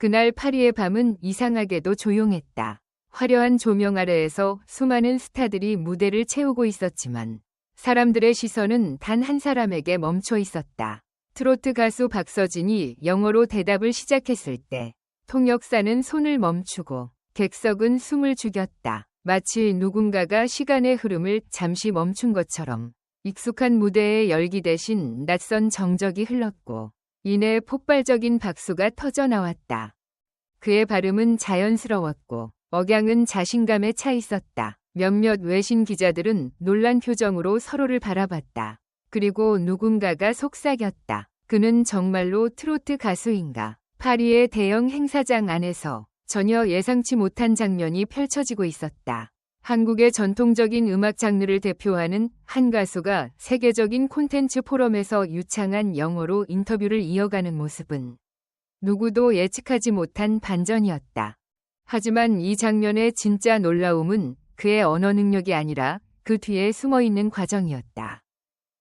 그날 파리의 밤은 이상하게도 조용했다. 화려한 조명 아래에서 수많은 스타들이 무대를 채우고 있었지만 사람들의 시선은 단 한 사람에게 멈춰 있었다. 트로트 가수 박서진이 영어로 대답을 시작했을 때 통역사는 손을 멈추고 객석은 숨을 죽였다. 마치 누군가가 시간의 흐름을 잠시 멈춘 것처럼 익숙한 무대의 열기 대신 낯선 정적이 흘렀고 이내 폭발적인 박수가 터져 나왔다. 그의 발음은 자연스러웠고 억양은 자신감에 차 있었다. 몇몇 외신 기자들은 놀란 표정으로 서로를 바라봤다. 그리고 누군가가 속삭였다. 그는 정말로 트로트 가수인가? 파리의 대형 행사장 안에서 전혀 예상치 못한 장면이 펼쳐지고 있었다. 한국의 전통적인 음악 장르를 대표하는 한 가수가 세계적인 콘텐츠 포럼에서 유창한 영어로 인터뷰를 이어가는 모습은 누구도 예측하지 못한 반전이었다. 하지만 이 장면의 진짜 놀라움은 그의 언어 능력이 아니라 그 뒤에 숨어 있는 과정이었다.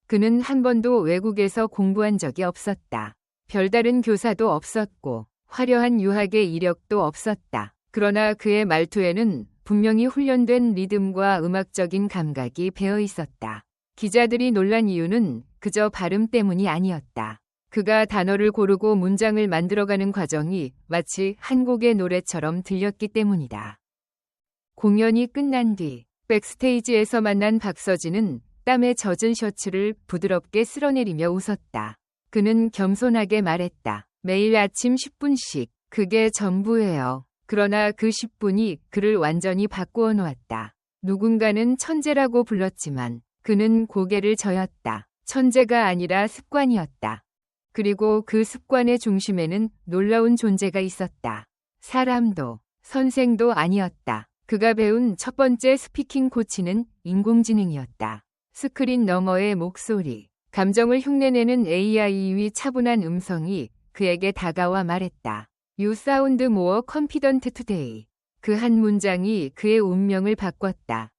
그는 한 번도 외국에서 공부한 적이 없었다. 별다른 교사도 없었고 화려한 유학의 이력도 없었다. 그러나 그의 말투에는 분명히 훈련된 리듬과 음악적인 감각이 배어 있었다. 기자들이 놀란 이유는 그저 발음 때문이 아니었다. 그가 단어를 고르고 문장을 만들어가는 과정이 마치 한 곡의 노래처럼 들렸기 때문이다. 공연이 끝난 뒤 백스테이지에서 만난 박서진은 땀에 젖은 셔츠를 부드럽게 쓸어내리며 웃었다. 그는 겸손하게 말했다. 매일 아침 10분씩 그게 전부예요. 그러나 그 10분이 그를 완전히 바꾸어 놓았다. 누군가는 천재라고 불렀지만 그는 고개를 저었다. 천재가 아니라 습관이었다. 그리고 그 습관의 중심에는 놀라운 존재가 있었다. 사람도 선생도 아니었다. 그가 배운 첫 번째 스피킹 코치는 인공지능이었다. 스크린 너머의 목소리, 감정을 흉내내는 AI의 차분한 음성이 그에게 다가와 말했다. You sound more confident today. 그 한 문장이 그의 운명을 바꿨다.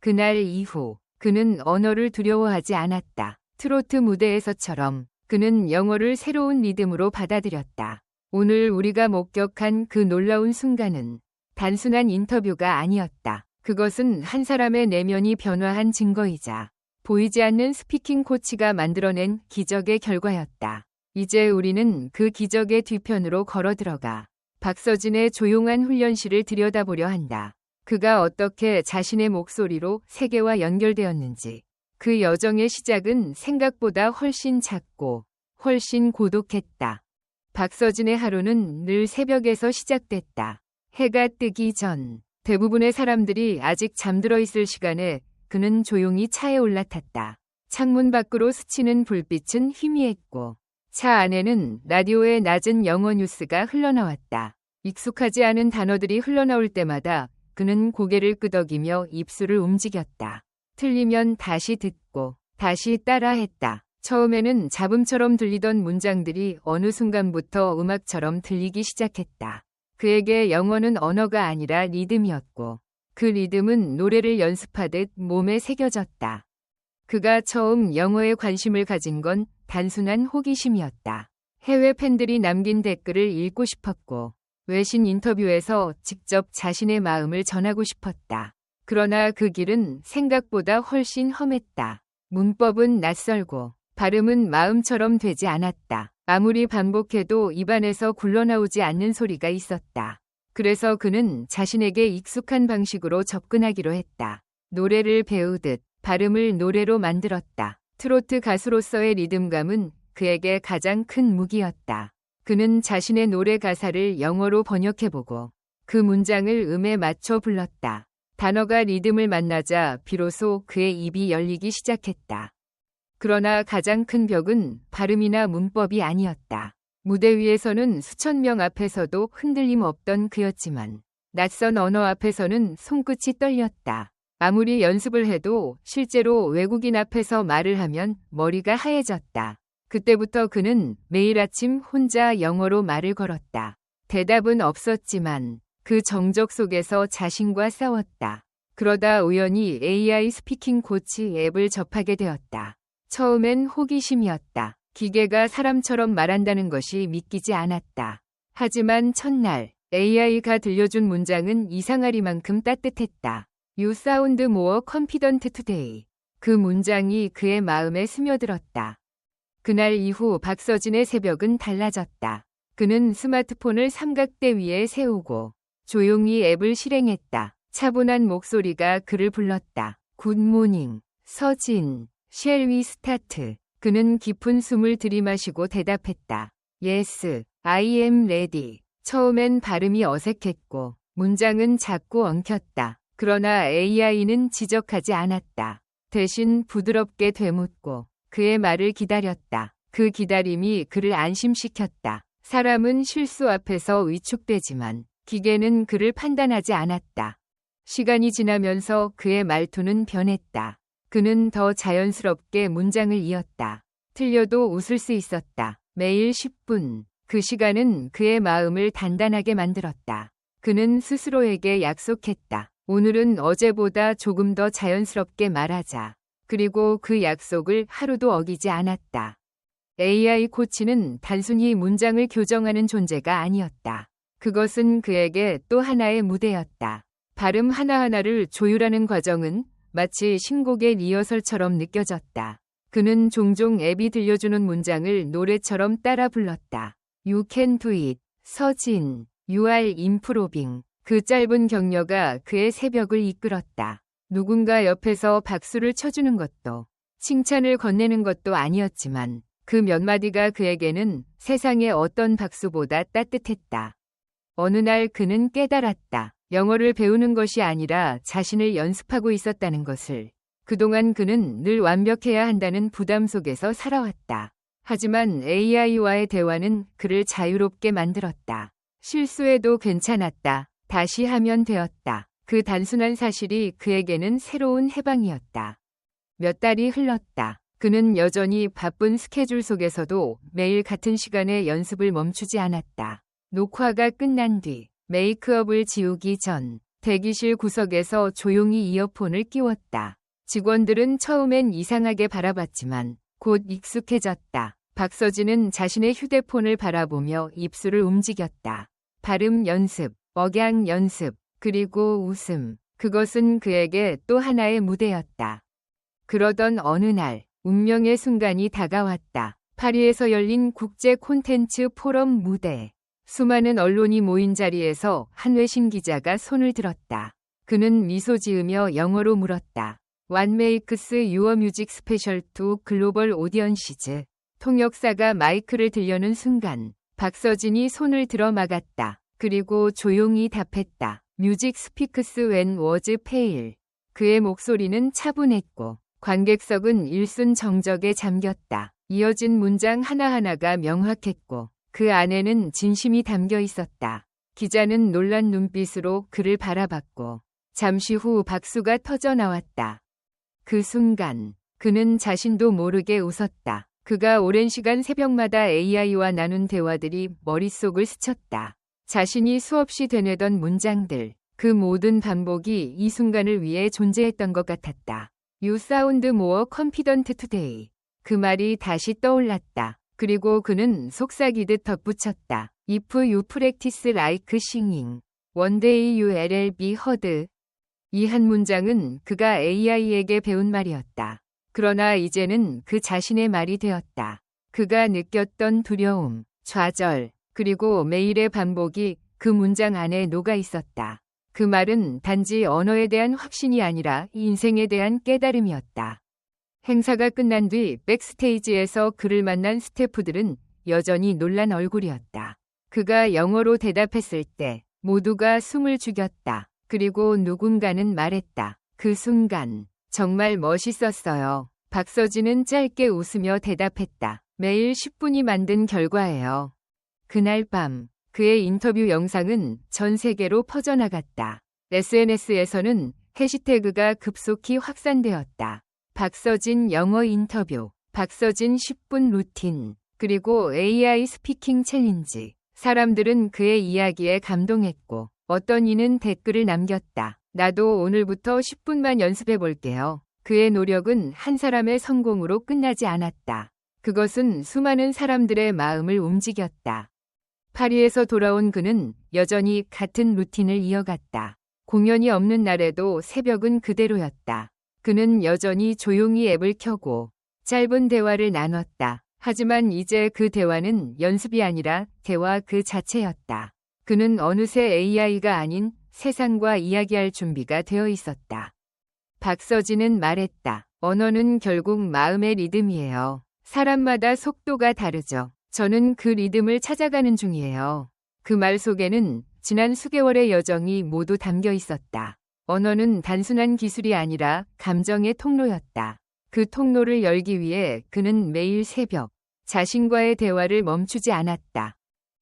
그날 이후 그는 언어를 두려워하지 않았다. 트로트 무대에서처럼 그는 영어를 새로운 리듬으로 받아들였다. 오늘 우리가 목격한 그 놀라운 순간은 단순한 인터뷰가 아니었다. 그것은 한 사람의 내면이 변화한 증거이자 보이지 않는 스피킹 코치가 만들어낸 기적의 결과였다. 이제 우리는 그 기적의 뒤편으로 걸어 들어가 박서진의 조용한 훈련실을 들여다보려 한다. 그가 어떻게 자신의 목소리로 세계와 연결되었는지 그 여정의 시작은 생각보다 훨씬 작고 훨씬 고독했다. 박서진의 하루는 늘 새벽에서 시작됐다. 해가 뜨기 전 대부분의 사람들이 아직 잠들어 있을 시간에 그는 조용히 차에 올라탔다. 창문 밖으로 스치는 불빛은 희미했고 차 안에는 라디오의 낮은 영어 뉴스가 흘러나왔다. 익숙하지 않은 단어들이 흘러나올 때마다 그는 고개를 끄덕이며 입술을 움직였다. 틀리면 다시 듣고 다시 따라했다. 처음에는 잡음처럼 들리던 문장들이 어느 순간부터 음악처럼 들리기 시작했다. 그에게 영어는 언어가 아니라 리듬이었고 그 리듬은 노래를 연습하듯 몸에 새겨졌다. 그가 처음 영어에 관심을 가진 건 단순한 호기심이었다. 해외 팬들이 남긴 댓글을 읽고 싶었고 외신 인터뷰에서 직접 자신의 마음을 전하고 싶었다. 그러나 그 길은 생각보다 훨씬 험했다. 문법은 낯설고 발음은 마음처럼 되지 않았다. 아무리 반복해도 입안에서 굴러나오지 않는 소리가 있었다. 그래서 그는 자신에게 익숙한 방식으로 접근하기로 했다. 노래를 배우듯 발음을 노래로 만들었다. 트로트 가수로서의 리듬감은 그에게 가장 큰 무기였다. 그는 자신의 노래 가사를 영어로 번역해보고 그 문장을 음에 맞춰 불렀다. 단어가 리듬을 만나자 비로소 그의 입이 열리기 시작했다. 그러나 가장 큰 벽은 발음이나 문법이 아니었다. 무대 위에서는 수천 명 앞에서도 흔들림 없던 그였지만 낯선 언어 앞에서는 손끝이 떨렸다. 아무리 연습을 해도 실제로 외국인 앞에서 말을 하면 머리가 하얘졌다. 그때부터 그는 매일 아침 혼자 영어로 말을 걸었다. 대답은 없었지만 그 정적 속에서 자신과 싸웠다. 그러다 우연히 AI 스피킹 코치 앱을 접하게 되었다. 처음엔 호기심이었다. 기계가 사람처럼 말한다는 것이 믿기지 않았다. 하지만 첫날 AI가 들려준 문장은 이상하리만큼 따뜻했다. You sound more confident today. 그 문장이 그의 마음에 스며들었다. 그날 이후 박서진의 새벽은 달라졌다. 그는 스마트폰을 삼각대 위에 세우고 조용히 앱을 실행했다. 차분한 목소리가 그를 불렀다. 굿모닝, 서진, 쉘위 스타트. 그는 깊은 숨을 들이마시고 대답했다. Yes, I am ready. 처음엔 발음이 어색했고 문장은 작고 엉켰다. 그러나 AI는 지적하지 않았다. 대신 부드럽게 되묻고 그의 말을 기다렸다. 그 기다림이 그를 안심시켰다. 사람은 실수 앞에서 위축되지만 기계는 그를 판단하지 않았다. 시간이 지나면서 그의 말투는 변했다. 그는 더 자연스럽게 문장을 이었다. 틀려도 웃을 수 있었다. 매일 10분. 그 시간은 그의 마음을 단단하게 만들었다. 그는 스스로에게 약속했다. 오늘은 어제보다 조금 더 자연스럽게 말하자. 그리고 그 약속을 하루도 어기지 않았다. AI 코치는 단순히 문장을 교정하는 존재가 아니었다. 그것은 그에게 또 하나의 무대였다. 발음 하나하나를 조율하는 과정은 마치 신곡의 리허설처럼 느껴졌다. 그는 종종 앱이 들려주는 문장을 노래처럼 따라 불렀다. You can do it. 서진. You are improving. 그 짧은 격려가 그의 새벽을 이끌었다. 누군가 옆에서 박수를 쳐주는 것도 칭찬을 건네는 것도 아니었지만 그 몇 마디가 그에게는 세상의 어떤 박수보다 따뜻했다. 어느 날 그는 깨달았다. 영어를 배우는 것이 아니라 자신을 연습하고 있었다는 것을. 그동안 그는 늘 완벽해야 한다는 부담 속에서 살아왔다. 하지만 AI와의 대화는 그를 자유롭게 만들었다. 실수해도 괜찮았다. 다시 하면 되었다. 그 단순한 사실이 그에게는 새로운 해방이었다. 몇 달이 흘렀다. 그는 여전히 바쁜 스케줄 속에서도 매일 같은 시간에 연습을 멈추지 않았다. 녹화가 끝난 뒤 메이크업을 지우기 전 대기실 구석에서 조용히 이어폰을 끼웠다. 직원들은 처음엔 이상하게 바라봤지만 곧 익숙해졌다. 박서진은 자신의 휴대폰을 바라보며 입술을 움직였다. 발음 연습, 억양 연습, 그리고 웃음. 그것은 그에게 또 하나의 무대였다. 그러던 어느 날, 운명의 순간이 다가왔다. 파리에서 열린 국제 콘텐츠 포럼 무대. 수많은 언론이 모인 자리에서 한외신 기자가 손을 들었다. 그는 미소 지으며 영어로 물었다. Makes your music special to global audiences? 통역사가 마이크를 들려는 순간 박서진이 손을 들어 막았다. 그리고 조용히 답했다. 뮤직 스피크스 웬 워즈 페일. 그의 목소리는 차분했고 관객석은 일순 정적에 잠겼다. 이어진 문장 하나하나가 명확했고 그 안에는 진심이 담겨 있었다. 기자는 놀란 눈빛으로 그를 바라봤고 잠시 후 박수가 터져 나왔다. 그 순간 그는 자신도 모르게 웃었다. 그가 오랜 시간 새벽마다 AI와 나눈 대화들이 머릿속을 스쳤다. 자신이 수없이 되뇌던 문장들, 그 모든 반복이 이 순간을 위해 존재했던 것 같았다. You sound more confident today. 그 말이 다시 떠올랐다. 그리고 그는 속삭이듯 덧붙였다. If you practice like singing, one day you will be heard. 이 한 문장은 그가 AI에게 배운 말이었다. 그러나 이제는 그 자신의 말이 되었다. 그가 느꼈던 두려움, 좌절, 그리고 매일의 반복이 그 문장 안에 녹아 있었다. 그 말은 단지 언어에 대한 확신이 아니라 인생에 대한 깨달음이었다. 행사가 끝난 뒤 백스테이지에서 그를 만난 스태프들은 여전히 놀란 얼굴이었다. 그가 영어로 대답했을 때 모두가 숨을 죽였다. 그리고 누군가는 말했다. 그 순간 정말 멋있었어요. 박서진은 짧게 웃으며 대답했다. 매일 10분이 만든 결과예요. 그날 밤 그의 인터뷰 영상은 전 세계로 퍼져나갔다. SNS에서는 해시태그가 급속히 확산되었다. 박서진 영어 인터뷰, 박서진 10분 루틴, 그리고 AI 스피킹 챌린지. 사람들은 그의 이야기에 감동했고 어떤 이는 댓글을 남겼다. 나도 오늘부터 10분만 연습해 볼게요. 그의 노력은 한 사람의 성공으로 끝나지 않았다. 그것은 수많은 사람들의 마음을 움직였다. 파리에서 돌아온 그는 여전히 같은 루틴을 이어갔다. 공연이 없는 날에도 새벽은 그대로였다. 그는 여전히 조용히 앱을 켜고 짧은 대화를 나눴다. 하지만 이제 그 대화는 연습이 아니라 대화 그 자체였다. 그는 어느새 AI가 아닌 세상과 이야기할 준비가 되어 있었다. 박서진은 말했다. 언어는 결국 마음의 리듬이에요. 사람마다 속도가 다르죠. 저는 그 리듬을 찾아가는 중이에요. 그 말 속에는 지난 수개월의 여정이 모두 담겨 있었다. 언어는 단순한 기술이 아니라 감정의 통로였다. 그 통로를 열기 위해 그는 매일 새벽 자신과의 대화를 멈추지 않았다.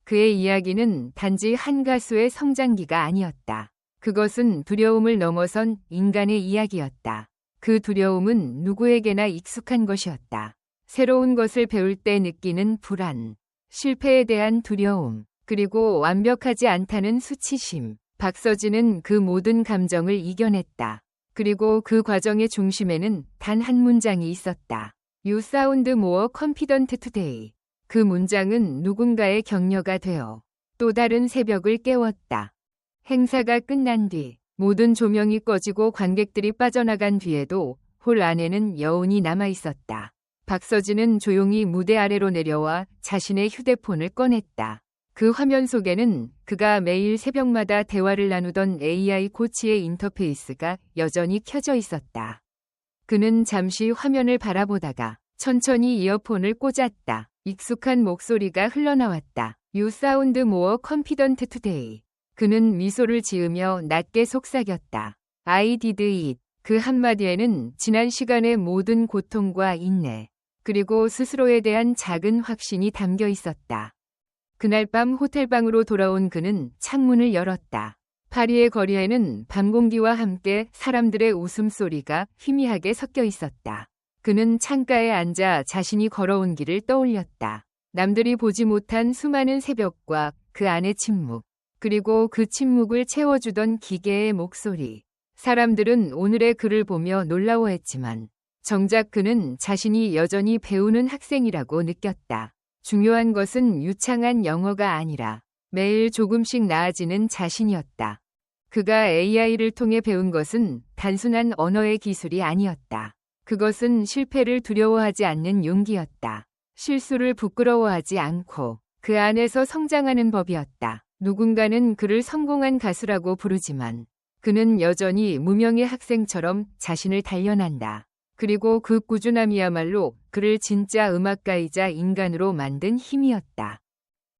그의 이야기는 단지 한 가수의 성장기가 아니었다. 그것은 두려움을 넘어선 인간의 이야기였다. 그 두려움은 누구에게나 익숙한 것이었다. 새로운 것을 배울 때 느끼는 불안, 실패에 대한 두려움, 그리고 완벽하지 않다는 수치심. 박서진은 그 모든 감정을 이겨냈다. 그리고 그 과정의 중심에는 단 한 문장이 있었다. You sound more confident today. 그 문장은 누군가의 격려가 되어 또 다른 새벽을 깨웠다. 행사가 끝난 뒤 모든 조명이 꺼지고 관객들이 빠져나간 뒤에도 홀 안에는 여운이 남아 있었다. 박서진은 조용히 무대 아래로 내려와 자신의 휴대폰을 꺼냈다. 그 화면 속에는 그가 매일 새벽마다 대화를 나누던 AI 코치의 인터페이스가 여전히 켜져 있었다. 그는 잠시 화면을 바라보다가 천천히 이어폰을 꽂았다. 익숙한 목소리가 흘러나왔다. You sound more confident today. 그는 미소를 지으며 낮게 속삭였다. I did it. 그 한마디에는 지난 시간의 모든 고통과 인내, 그리고 스스로에 대한 작은 확신이 담겨 있었다. 그날 밤 호텔방으로 돌아온 그는 창문을 열었다. 파리의 거리에는 밤 공기와 함께 사람들의 웃음소리가 희미하게 섞여 있었다. 그는 창가에 앉아 자신이 걸어온 길을 떠올렸다. 남들이 보지 못한 수많은 새벽과 그 안의 침묵, 그리고 그 침묵을 채워주던 기계의 목소리. 사람들은 오늘의 글을 보며 놀라워했지만 정작 그는 자신이 여전히 배우는 학생이라고 느꼈다. 중요한 것은 유창한 영어가 아니라 매일 조금씩 나아지는 자신이었다. 그가 AI를 통해 배운 것은 단순한 언어의 기술이 아니었다. 그것은 실패를 두려워하지 않는 용기였다. 실수를 부끄러워하지 않고 그 안에서 성장하는 법이었다. 누군가는 그를 성공한 가수라고 부르지만 그는 여전히 무명의 학생처럼 자신을 단련한다. 그리고 그 꾸준함이야말로 그를 진짜 음악가이자 인간으로 만든 힘이었다.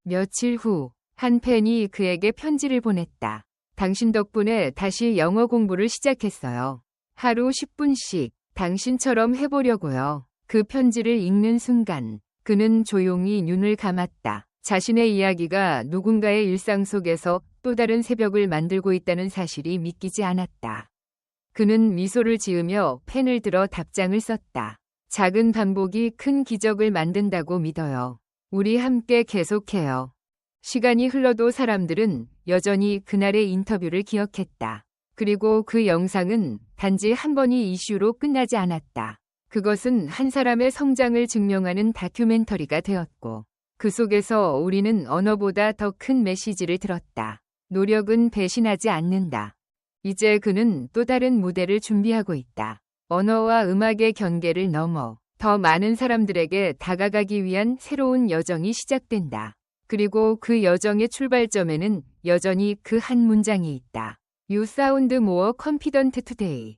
며칠 후 한 팬이 그에게 편지를 보냈다. 당신 덕분에 다시 영어 공부를 시작했어요. 하루 10분씩 당신처럼 해보려고요. 그 편지를 읽는 순간 그는 조용히 눈을 감았다. 자신의 이야기가 누군가의 일상 속에서 또 다른 새벽을 만들고 있다는 사실이 믿기지 않았다. 그는 미소를 지으며 펜을 들어 답장을 썼다. 작은 반복이 큰 기적을 만든다고 믿어요. 우리 함께 계속해요. 시간이 흘러도 사람들은 여전히 그날의 인터뷰를 기억했다. 그리고 그 영상은 단지 한 번이 이슈로 끝나지 않았다. 그것은 한 사람의 성장을 증명하는 다큐멘터리가 되었고, 그 속에서 우리는 언어보다 더 큰 메시지를 들었다. 노력은 배신하지 않는다. 이제 그는 또 다른 무대를 준비하고 있다. 언어와 음악의 경계를 넘어 더 많은 사람들에게 다가가기 위한 새로운 여정이 시작된다. 그리고 그 여정의 출발점에는 여전히 그 한 문장이 있다. You sound more confident today.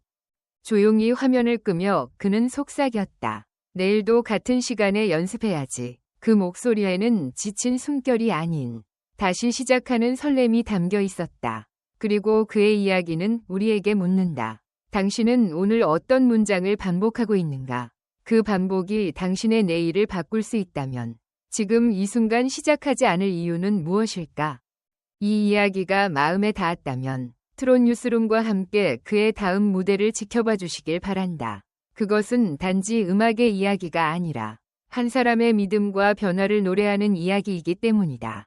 조용히 화면을 끄며 그는 속삭였다. 내일도 같은 시간에 연습해야지. 그 목소리에는 지친 숨결이 아닌 다시 시작하는 설렘이 담겨 있었다. 그리고 그의 이야기는 우리에게 묻는다. 당신은 오늘 어떤 문장을 반복하고 있는가? 그 반복이 당신의 내일을 바꿀 수 있다면 지금 이 순간 시작하지 않을 이유는 무엇일까? 이 이야기가 마음에 닿았다면 트론 뉴스룸과 함께 그의 다음 무대를 지켜봐 주시길 바란다. 그것은 단지 음악의 이야기가 아니라 한 사람의 믿음과 변화를 노래하는 이야기이기 때문이다.